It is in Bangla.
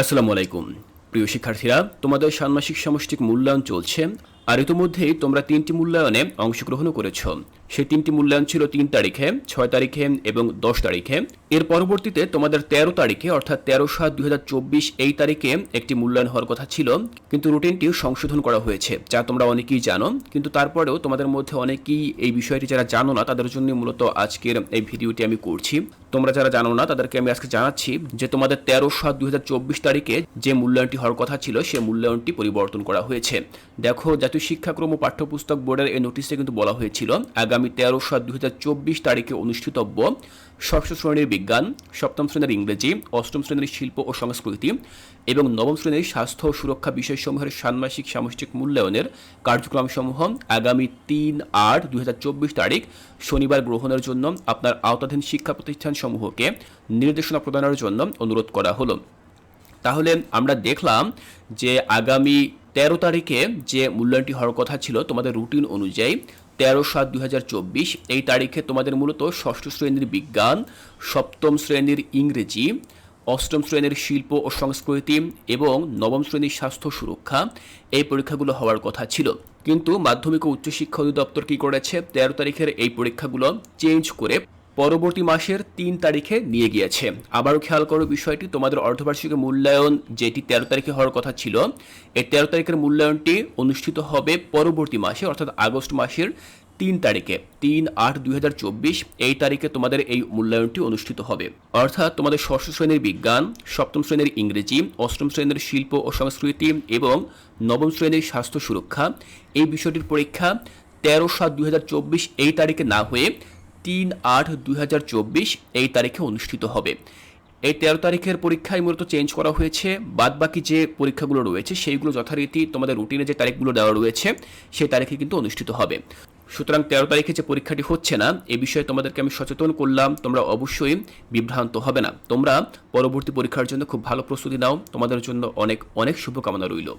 আসসালামু আলাইকুম। প্রিয় শিক্ষার্থীরা, তোমাদের ষান্মাসিক সামষ্টিক মূল্যায়ন চলছে আর ইতিমধ্যেই তোমরা তিনটি মূল্যায়নে অংশগ্রহণও করেছ। সেই তিনটি মূল্যায়ন ছিল তিন তারিখে, ছয় তারিখে এবং দশ তারিখে। এর পরবর্তীতে তোমাদের তেরো তারিখে, অর্থাৎ তেরো সাত দুই এই তারিখে একটি মূল্যায়ন হওয়ার কথা ছিল। কিন্তু রুটিনটি সংশোধন করা হয়েছে, যা তোমরা অনেকেই জানো। কিন্তু তারপরেও তোমাদের মধ্যে অনেকেই এই বিষয়টি যারা জানো না, তাদের জন্য মূলত আজকের এই ভিডিওটি আমি করছি। তোমরা যারা জানো না, তাদেরকে আমি আজকে জানাচ্ছি যে তোমাদের তেরো সাত দুই তারিখে যে মূল্যায়নটি হওয়ার কথা ছিল, সে মূল্যায়নটি পরিবর্তন করা হয়েছে। দেখো, জাতীয় শিক্ষাক্রম ও পাঠ্যপুস্তক বোর্ডের এই নোটিশে কিন্তু বলা হয়েছিল, আগামী তেরো সাত দুই তারিখে অনুষ্ঠিতব্য ষষ্ঠ শ্রেণির বিজ্ঞান, সপ্তম শ্রেণির ইংরেজি, অষ্টম শ্রেণির শিল্প ও সংস্কৃতি এবং নবম শ্রেণির স্বাস্থ্য ও সুরক্ষা বিষয়সমূহের ষান্মাসিক সামষ্টিক মূল্যায়নের কার্যক্রমসমূহ আগামী তিন আট দুই তারিখ শনিবার গ্রহণের জন্য আপনার আওতাধীন শিক্ষা প্রতিষ্ঠানসমূহকে নির্দেশনা প্রদানের জন্য অনুরোধ করা হলো। তাহলে আমরা দেখলাম যে আগামী তেরো তারিখে যে মূল্যায়নটি হওয়ার কথা ছিল তোমাদের রুটিন অনুযায়ী তেরো সাত দুই এই তারিখে তোমাদের মূলত ষষ্ঠ শ্রেণির বিজ্ঞান, সপ্তম শ্রেণির ইংরেজি, অষ্টম শ্রেণির শিল্প ও সংস্কৃতি এবং নবম শ্রেণির স্বাস্থ্য সুরক্ষা। এই পরীক্ষাগুলো হওয়ার কথা ছিল। কিন্তু মাধ্যমিক ও উচ্চশিক্ষা অধিদপ্তর কী করেছে? তেরো তারিখের এই পরীক্ষাগুলো চেঞ্জ করে পরবর্তী মাসের তিন তারিখে নিয়ে গিয়েছে। আবারও খেয়াল করো বিষয়টি, তোমাদের অর্ধবার্ষিক মূল্যায়ন যেটি তেরো তারিখে হওয়ার কথা ছিল, এই তেরো তারিখের মূল্যায়নটি অনুষ্ঠিত হবে পরবর্তী মাসে, অর্থাৎ আগস্ট মাসের তিন তারিখে, তিন আট দুই এই তারিখে তোমাদের এই মূল্যায়নটি অনুষ্ঠিত হবে। অর্থাৎ তোমাদের ষষ্ঠ শ্রেণির বিজ্ঞান, সপ্তম শ্রেণির ইংরেজি, অষ্টম শ্রেণির শিল্প ও সংস্কৃতি এবং নবম শ্রেণির স্বাস্থ্য সুরক্ষা, এই বিষয়টির পরীক্ষা তেরো সাত দুই এই তারিখে না হয়ে তিন আট দুই এই তারিখে অনুষ্ঠিত হবে। এই তেরো তারিখের পরীক্ষায় মূলত চেঞ্জ করা হয়েছে। বাদ বাকি যে পরীক্ষাগুলো রয়েছে, সেইগুলো যথারীতি তোমাদের রুটিনে যে তারিখগুলো দেওয়া রয়েছে, সেই তারিখে কিন্তু অনুষ্ঠিত হবে। সুতরাং তেরো তারিখে যে পরীক্ষাটি হচ্ছে না, এ বিষয়ে তোমাদেরকে আমি সচেতন করলাম। তোমরা অবশ্যই বিভ্রান্ত হবে না। তোমরা পরবর্তী পরীক্ষার জন্য খুব ভালো প্রস্তুতি নাও। তোমাদের জন্য অনেক অনেক শুভকামনা রইল।